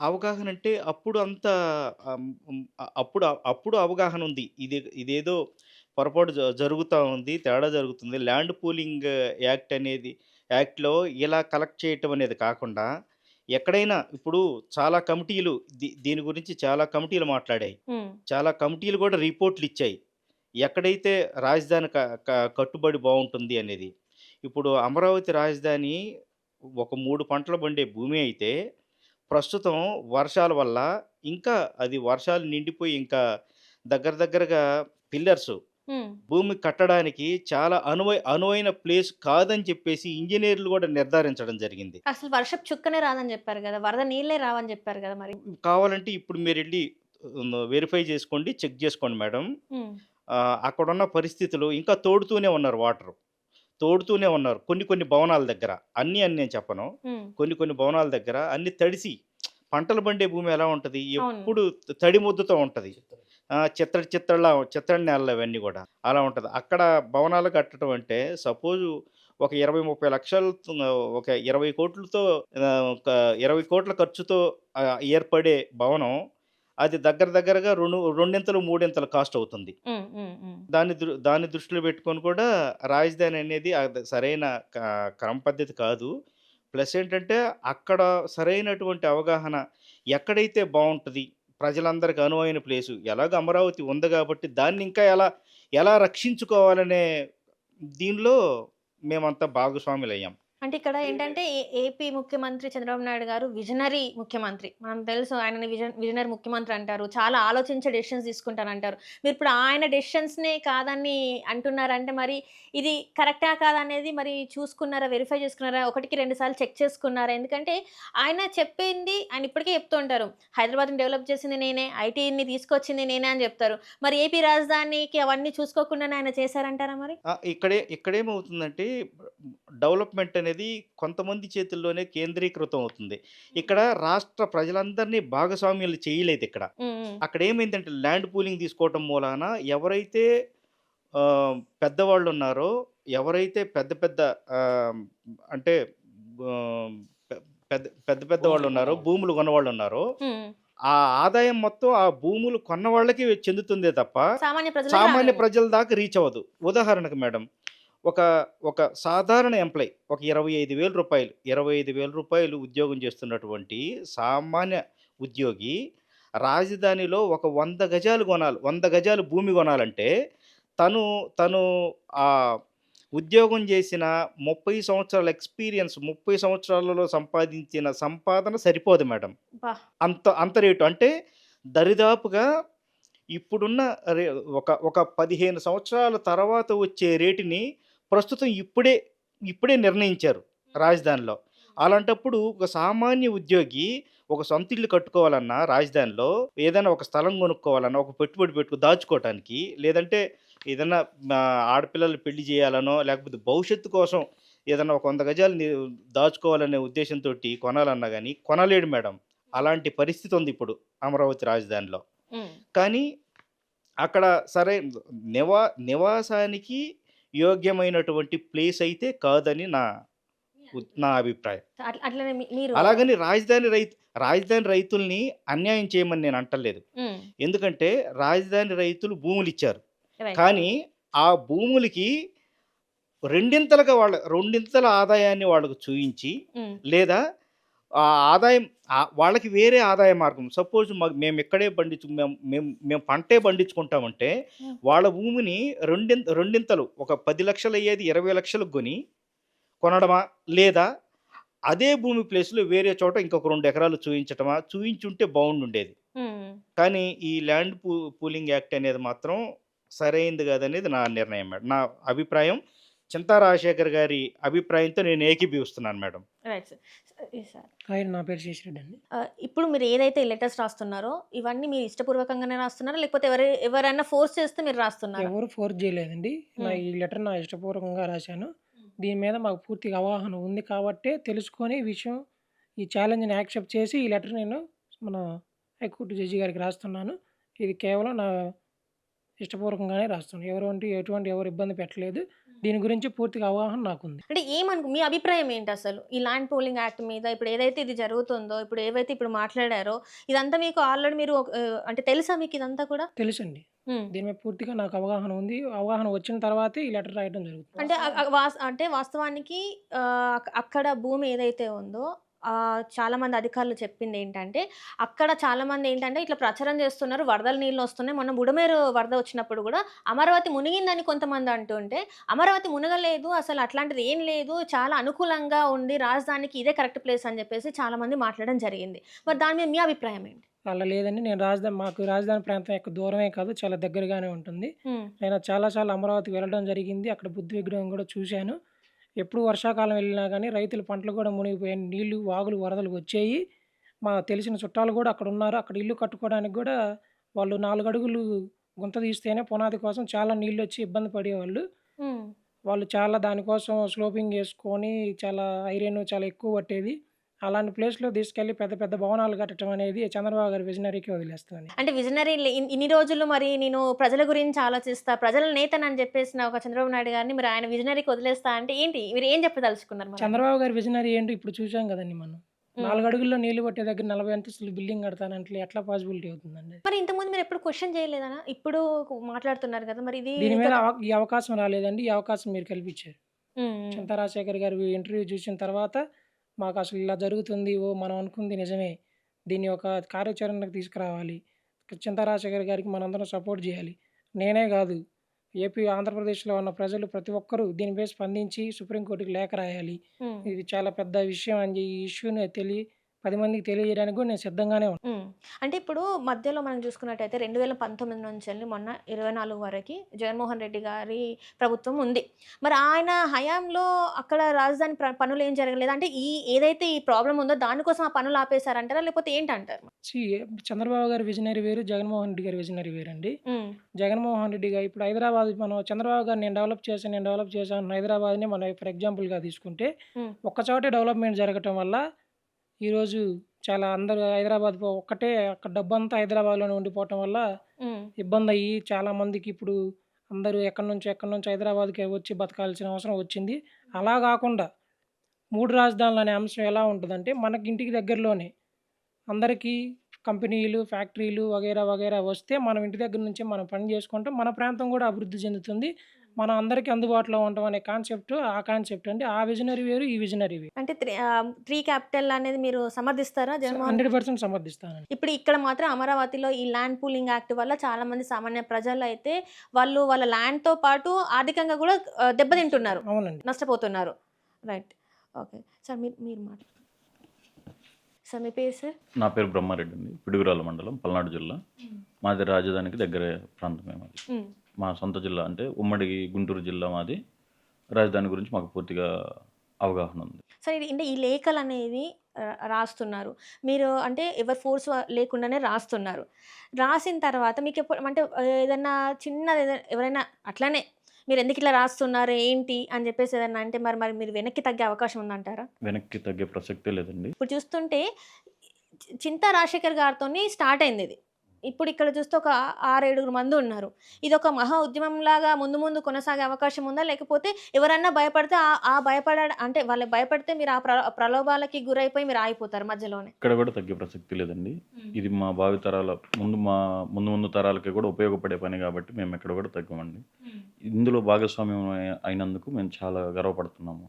అవగాహన అంటే అప్పుడు అంత ఆహ్, హ్మ్, అ అప్పుడు అప్పుడు అవగాహన ఉంది. ఇది ఇదేదో పొరపాటు జ జరుగుతా ఉంది. తేడా జరుగుతుంది. ల్యాండ్ పూలింగ్ యాక్ట్ అనేది యాక్ట్‌లో ఇలా కలెక్ట్ చేయటం అనేది కాకుండా, ఎక్కడైనా ఇప్పుడు చాలా కమిటీలు దీ దీని గురించి చాలా కమిటీలు మాట్లాడాయి. హ్మ్. చాలా కమిటీలు కూడా రిపోర్ట్‌లిచ్చాయి. ఎక్కడైతే రాజధాని క క కట్టుబడి బావుంటుంది అనేది. ఇప్పుడు అమరావతి రాజధాని ఒక 3 పంటలు పండే భూమి అయితే, ప్రస్తుతం వర్షాల వల్ల ఇంకా అది వర్షాలు నిండిపోయి ఇంకా దగ్గర దగ్గరగా పిల్లర్సు. భూమి కట్టడానికి చాలా అనువై అనువైన ప్లేస్ కాదని చెప్పేసి ఇంజినీర్లు కూడా నిర్ధారించడం జరిగింది. అసలు వర్షపు చుక్కనే రాదని జెప్పారు గదా! వరద నీళ్ళే రావని జెప్పారు గదా మరి? కావాలంటే ఇప్పుడు మీరెళ్ళి హ్మ్, వెరిఫై చేసుకోండి. చెక్ చేసుకోండి మేడం. హ్మ్. ఆహ్, అక్కడున్న పరిస్థితులు ఇంకా తోడుతూనే ఉన్నారు వాటరు. తోడుతూనే ఉన్నారు. కొన్ని కొన్ని భవనాల దగ్గర. అన్నీ అని నేను చెప్పను. కొన్ని కొన్ని భవనాల దగ్గర అన్నీ తడిసి పంటలు పండే భూమి ఎలా ఉంటది? ఎప్పుడు తడి ముద్దతో ఉంటది. ఆ! చిత్తడి చిత్తడిలా చిత్తడి నేలలు అవన్నీ గూడా. అలా ఉంటది. అక్కడ భవనాలు కట్టడం అంటే సపోజు ఒక 20, 30 లక్షలు ఒక 20,00,00,000తో ఆహ్, ఒక 20,00,00,000 ఖర్చుతో ఏర్పడే భవనం అది దగ్గర దగ్గరగా రెండు రెండింతలు, మూడింతలు కాస్ట్ అవుతుంది. దాన్ని దృ దాన్ని దృష్టిలో పెట్టుకొని కూడా రాజధాని అనేది సరైన క్రమ పద్ధతి కాదు. ప్లస్ ఏంటంటే అక్కడ సరైనటువంటి అవగాహన ఎక్కడైతే బావుంటది, ప్రజలందరికి అనువైన ప్లేసు ఎలాగో అమరావతి ఉంది గాబట్టి దాన్ని ఇంకా ఎలా, ఎలా రక్షించుకోవాలనే దీనిలో మేమంతా భాగస్వాములయ్యాం. అంటే ఇక్కడ ఏంటంటే ఏ ఏపీ ముఖ్యమంత్రి చంద్రబాబు నాయుడు గారు విజనరీ ముఖ్యమంత్రి. మనం తెలుసు ఆయనని విజన్ విజనరీ ముఖ్యమంత్రి అంటారు. చాలా ఆలోచించే డెసిషన్స్ తీసుకుంటారంటారు. మీరిప్పుడు ఆయన డెసిషన్స్‌నే కాదని అంటున్నారంటే మరి ఇది కరెక్టా కాదనేది మరి చూసుకున్నారా? వెరిఫై చేసుకున్నారా? ఒకటికి రెండు సార్లు చెక్ చేసుకున్నారా? ఎందుకంటే ఆయన చెప్పింది ఆయన ఇప్పటికే చెప్తూ ఉంటారు. హైదరాబాద్‌ని డెవలప్ చేసింది నేనే, ఐటీని తీసుకొచ్చింది నేనే అని చెప్తారు. మరి ఏపీ రాజధానికి అవన్నీ చూసుకోకుండానే ఆయన చేశారంటారా మరి? ఇక్కడే ఇక్కడేమవుతుందంటే డెవలప్‌మెంట్ అనేది కొంతమంది చేతుల్లోనే కేంద్రీకృతం అవుతుంది. ఇక్కడ రాష్ట్ర ప్రజలందరినీ భాగస్వామ్యులు చేయలేదిక్కడ. హ్మ్. హ్మ్. అక్కడేమైందంటే ల్యాండ్ పూలింగ్ తీసుకోవటం మూలాన ఎవరైతే ఆహ్, పెద్దవాళ్ళున్నారో, ఎవరైతే పెద్ద పెద్ద అంటే పెద్ద పెద్ద పెద్ద వాళ్ళున్నారో, భూములు కొన్నవాళ్ళున్నారో, హ్మ్. ఆ ఆదాయం మొత్తం ఆ భూములు కొన్న వాళ్ళకి చెందుతుందే తప్ప సామాన్య. ప్రజల దాకా రీచ్ అవ్వదు. ఉదాహరణకు మేడం, ఒక ఒక సాధారణ ఎంప్లాయీ ఒక రూ. 25,000 రూ. 25,000 ఉద్యోగం చేస్తున్నటువంటి సామాన్య ఉద్యోగి రాజధానిలో ఒక 100 గజాలు కొనాలి. 100 గజాలు భూమి కొనాలంటే తను తను ఆహ్, ఉద్యోగం చేసిన 30 సంవత్సరాల ఎక్స్‌పీరియన్స్ 30 సంవత్సరాలలో సంపాదించిన సంపాదన సరిపోదు మేడం. అంత అంత రేటు. అంటే దరిదాపుగా ఇప్పుడున్న రే ఒక ఒక 15 సంవత్సరాల తర్వాత వచ్చే రేటుని ప్రస్తుతం ఇప్పుడే, ఇప్పుడే నిర్ణయించారు రాజధానిలో. అలాంటప్పుడు ఒక సామాన్య ఉద్యోగి ఒక సొంత ఇల్లు కట్టుకోవాలన్నా రాజధానిలో, ఏదైనా ఒక స్థలం కొనుక్కోవాలన్నా, ఒక పెట్టుబడి పెట్టు దాచుకోవటానికి, లేదంటే ఏదన్నా ఆహ్, ఆడపిల్లలు పెళ్ళి చేయాలనో, లేకపోతే భవిష్యత్తు కోసం ఏదన్నా ఒక 100 గజాలు దాచుకోవాలనే ఉద్దేశంతోటి కొనాలన్నా గాని కొనలేడు మేడం. అలాంటి పరిస్థితి ఉంది ఇప్పుడు అమరావతి రాజధానిలో. కానీ అక్కడ సరైన నివా నివాసానికి యోగ్యమైనటువంటి ప్లేస్ అయితే కాదని నా నా అభిప్రాయం. అట్లనే మీరు అలాగని రాజధాని రైతు రాజధాని రైతుల్ని అన్యాయం చేయమని నేను అంటలేదు. హ్మ్. ఎందుకంటే రాజధాని రైతులు భూములిచ్చారు. రైట్. కానీ ఆ భూములకి రెండింతలుగా వాళ్ళ రెండింతల ఆదాయాన్ని వాళ్ళకు చూయించి హ్మ్. లేదా ఆ ఆదాయం వాళ్ళకి వేరే ఆదాయ మార్గం సపోజ్ మ మేము ఇక్కడే పండించు మేము మేము మేము పంటే పండించుకుంటామంటే. వాళ్ళ భూమిని రెండింత రెండింతలు ఒక 10,00,000 అయ్యేది 20,00,000కి కొని కొనడమా? లేదా అదే భూమి ప్లేస్‌లో వేరే చోట ఇంకొక 2 ఎకరాలు చూయించటమా? చూయించుంటే బావుండుండేది. హ్మ్. కానీ ఈ ల్యాండ్ పూ పూలింగ్ యాక్ట్ అనేది మాత్రం సరైంది కాదనేది నా నిర్ణయం మేడం. నా అభిప్రాయం. చింతా రాజశేఖర్ గారి అభిప్రాయంతో నేను ఏకీభవిస్తున్నాను మేడం. Right sir. సార్. నా పేరు శేషిరెడ్డి అండి. ఇప్పుడు మీరు ఏదైతే లెటర్స్ రాస్తున్నారో ఇవన్నీ మీరు ఇష్టపూర్వకంగానే రాస్తున్నారా? లేకపోతే ఎవరి ఎవరైనా ఫోర్స్ చేస్తే మీరు రాస్తున్నారా? ఎవరు ఫోర్స్ చేయలేదండి. నా హ్మ్. ఈ లెటర్ నా ఇష్టపూర్వకంగా రాశాను. హ్మ్. దీని మీద మాకు పూర్తిగా అవగాహన ఉంది కాబట్టే తెలుసుకొని ఈ విషయం ఈ ఛాలెంజ్‌ని యాక్సెప్ట్ చేసి ఈ లెటర్ నేను మన హైకోర్టు జడ్జి గారికి రాస్తున్నాను. ఇది కేవలం నా ఇష్టపూర్వకంగానే రాస్తున్నాను. ఎవరంటూ ఎటువంటి ఎవరు ఇబ్బంది పెట్టలేదు. దీని గురించి పూర్తిగా అవగాహన నాకుంది. అంటే ఏమనుకు మీ అభిప్రాయం ఏంటి అసలు? ఈ ల్యాండ్ పూలింగ్ యాక్ట్ మీద ఇప్పుడు ఏదైతే ఇది జరుగుతుందో ఇప్పుడు ఏవైతే ఇప్పుడు మాట్లాడారో ఇదంతా మీకు ఆల్రెడీ మీరు ఒక- ఆ, అంటే తెలుసా మీకు ఇదంతా కూడా? తెలుసండి. ఉమ్. దీని మీద పూర్తిగా నాకు అవగాహన ఉంది. అవగాహన వచ్చిన తర్వాతే ఈ లెటర్ రాయడం జరుగుతుంది. అంటే అ- అ- వాస్- అంటే వాస్తవానికి ఆ, అక్- అక్కడ భూమి ఏదైతే ఉందో ఆ, చాలా మంది అధికారులు చెప్పింది ఏంటంటే అక్కడ చాలా మంది ఏంటంటే ఇట్లా ప్రచారం చేస్తున్నారు వరదల నీళ్ళు వస్తున్నాయి. మొన్న బుడమేరు వరద వచ్చినప్పుడు కూడా అమరావతి మునిగిందని కొంతమంది అంటుంటే అమరావతి మునగలేదు అసలు అట్లాంటిది ఏం లేదు చాలా అనుకూలంగా ఉంది రాజధానికి ఇదే కరెక్ట్ ప్లేస్ అని చెప్పేసి చాలా మంది మాట్లాడడం జరిగింది. మరి దాని మీద మీ అభిప్రాయం ఏంటి? అలా లేదండి. నేను రాజధాని మాకు రాజధాని ప్రాంతం ఎక్కువ దూరమే కాదు చాలా దగ్గరగానే ఉంటుంది. నేను చాలాసార్లు అమరావతి వెళ్ళడం జరిగింది. అక్కడ బుద్ధి విగ్రహం కూడా చూశాను. ఎప్పుడు వర్షాకాలం వెళ్ళినా కానీ రైతుల పంటలు కూడా మునిగిపోయాయి. నీళ్ళు వాగులు వరదలు వచ్చాయి. మా తెలిసిన చుట్టాలు కూడా అక్కడ ఉన్నారు. అక్కడ ఇల్లు కట్టుకోవడానికి కూడా వాళ్ళు నాలుగు అడుగులు గుంత తీస్తేనే పునాది కోసం చాలా నీళ్ళు వచ్చి ఇబ్బంది పడేవాళ్ళు. వాళ్ళు చాలా దానికోసం స్లోపింగ్ వేసుకొని చాలా ఐరన్ చాలా ఎక్కువ పట్టేది. అలాంటి ప్లేస్లో తీసుకెళ్ళి పెద్ద పెద్ద భవనాలు కట్టడం అనేది చంద్రబాబు గారి విజనరీకి వదిలేస్తాను అంటే విజనరీ ఇన్ని రోజులు మరి నేను ప్రజల గురించి ఆలోచిస్తా ప్రజల నేతనని చెప్పేసిన ఒక చంద్రబాబు నాయుడు గారిని మీరు ఆయన విజనరీకి వదిలేస్తా అంటే ఏంటి? మీరు ఏం చెప్పదలుచుకున్నారు చంద్రబాబు గారి విజనరీ ఏంటో ఇప్పుడు చూసాం కదండి మనం. నాలుగు అడుగుల్లో నీళ్ళు పట్టే దగ్గర నలభై అంతస్తులు బిల్డింగ్ కడతానంటే ఎట్లా పాసిబిలిటీ అవుతుందండి? మరి ఇంతకుముందు మీరు ఎప్పుడు క్వశ్చన్ చేయలేదా ఇప్పుడు మాట్లాడుతున్నారు కదా మరి ఇది దీని మీద ఈ అవకాశం రాలేదండి ఈ అవకాశం మీరు కల్పించారు. చింతా రాజశేఖర్ గారి ఇంటర్వ్యూ చూసిన తర్వాత మాకు అసలు ఇలా జరుగుతుంది ఓ మనం అనుకుంది నిజమే. దీన్ని ఒక కార్యాచరణకు తీసుకురావాలి. చింతా రాజశేఖర్ గారికి మనందరం సపోర్ట్ చేయాలి. నేనే కాదు. ఏపీ ఆంధ్రప్రదేశ్లో ఉన్న ప్రజలు ప్రతి ఒక్కరూ దీనిపై స్పందించి సుప్రీంకోర్టుకి లేఖ రాయాలి. ఇది చాలా పెద్ద విషయం అని ఈ ఇష్యూని తెలియ పది మందికి తెలియజేయడానికి కూడా నేను సిద్ధంగానే ఉన్నాను. అంటే ఇప్పుడు మధ్యలో మనం చూసుకున్నట్టయితే రెండు వేల పంతొమ్మిది నుంచి వెళ్ళి మొన్న ఇరవై నాలుగు వరకు జగన్మోహన్ రెడ్డి గారి ప్రభుత్వం ఉంది. మరి ఆయన హయాంలో అక్కడ రాజధాని పనులు ఏం జరగలేదు. అంటే ఈ ఏదైతే ఈ ప్రాబ్లం ఉందో దానికోసం ఆ పనులు ఆపేశారంటారా? లేకపోతే ఏంటంటారు? చంద్రబాబు గారి విజనరీ వేరు జగన్మోహన్ రెడ్డి గారి విజనరీ వేరండి. ఉమ్, జగన్మోహన్ రెడ్డి గారు ఇప్పుడు హైదరాబాద్ మనం చంద్రబాబు గారు నేను డెవలప్ చేశాను నేను డెవలప్ చేశాను హైదరాబాద్ని మనం ఫర్ ఎగ్జాంపుల్గా తీసుకుంటే. ఒక్కచోటే డెవలప్మెంట్ జరగటం వల్ల ఈరోజు చాలా అందరూ హైదరాబాద్ పో- ఒక్కటే అక్కడ డబ్బంతా హైదరాబాద్లోనే ఉండిపోవటం వల్ల ఉమ్, ఇబ్బంది అయ్యి చాలా మందికి ఇప్పుడు అందరూ ఎక్కడి నుంచి ఎక్కడి నుంచి హైదరాబాద్కి వచ్చి బతకాల్సిన అవసరం వచ్చింది. అలా కాకుండా మూడు రాజధానులు అనే అంశం ఎలా ఉంటుందంటే మనకి ఇంటికి దగ్గరలోనే అందరికీ కంపెనీలు ఫ్యాక్టరీలు వగైరా వగైరా వస్తే మనం ఇంటి దగ్గర నుంచి మనం పని చేసుకుంటాం. మన ప్రాంతం కూడా అభివృద్ధి చెందుతుంది. మన అందరికీ అందుబాటులో ఉంటాం అనే కాన్సెప్ట్ ఆ కాన్సెప్ట్ అంటే ఆ విజనరీ వేరు ఈ విజనరీ వేరు. అంటే త్రీ క్యాపిటల్ అనేది మీరు సమర్థిస్తారా హండ్రెడ్ పర్సెంట్ సమర్థిస్తానండి. ఇప్పుడు ఇక్కడ మాత్రం అమరావతిలో ఈ ల్యాండ్ పూలింగ్ యాక్ట్ వల్ల చాలా మంది సామాన్య ప్రజలు అయితే వాళ్ళు వాళ్ళ ల్యాండ్తో పాటు ఆర్థికంగా కూడా దెబ్బతింటున్నారు. అవునండి. నష్టపోతున్నారు. రైట్. ఓకే. సార్ మీరు మీరు మాట సార్ మీ పేరు సార్? నా పేరు బ్రహ్మారెడ్డి అండి. పిడుగురాల మండలం పల్నాడు జిల్లా. మాది రాజధానికి దగ్గర ప్రాంతమే మాది. మా సొంత జిల్లా అంటే ఉమ్మడి గుంటూరు జిల్లా మాది. రాజధాని గురించి మాకు పూర్తిగా అవగాహన ఉంది. సార్ ఇది అంటే ఈ లేఖలు అనేవి రాస్తున్నారు. మీరు అంటే ఎవరి ఫోర్స్ లేకుండానే రాస్తున్నారు. రాసిన తర్వాత మీకు ఎప్పుడు అంటే ఆ, ఏదైనా చిన్నది ఏదైనా ఎవరైనా అట్లానే మీరు ఎందుకు ఇట్లా రాస్తున్నారు ఏంటి అని చెప్పేసి ఏదైనా అంటే మరి మరి మీరు వెనక్కి తగ్గే అవకాశం ఉందంటారా? వెనక్కి తగ్గే ప్రసక్తే లేదండి. ఇప్పుడు చూస్తుంటే చింతా రాజశేఖర్ గారితో స్టార్ట్ అయింది ఇది. ఇప్పుడు ఇక్కడ చూస్తే ఒక ఆరేడుగురు మంది ఉన్నారు. ఇది ఒక మహా ఉద్యమం లాగా ముందు ముందు కొనసాగే అవకాశం ఉందా? లేకపోతే ఎవరన్నా భయపడితే ఆ- భయపడ అంటే వాళ్ళు భయపడితే మీరు ఆ ప్ర- ప్రలోభాలకి గురైపోయి మీరు ఆగిపోతారు మధ్యలోనే. ఇక్కడ కూడా తగ్గే ప్రసక్తి లేదండి. ఇది మా భావి తరాల ముందు మా ముందు ముందు తరాలకి కూడా ఉపయోగపడే పని కాబట్టి మేము ఎక్కడ కూడా తగ్గమండి. ఇందులో భాగస్వామ్యం అయి- అయినందుకు మేము చాలా గర్వపడుతున్నాము.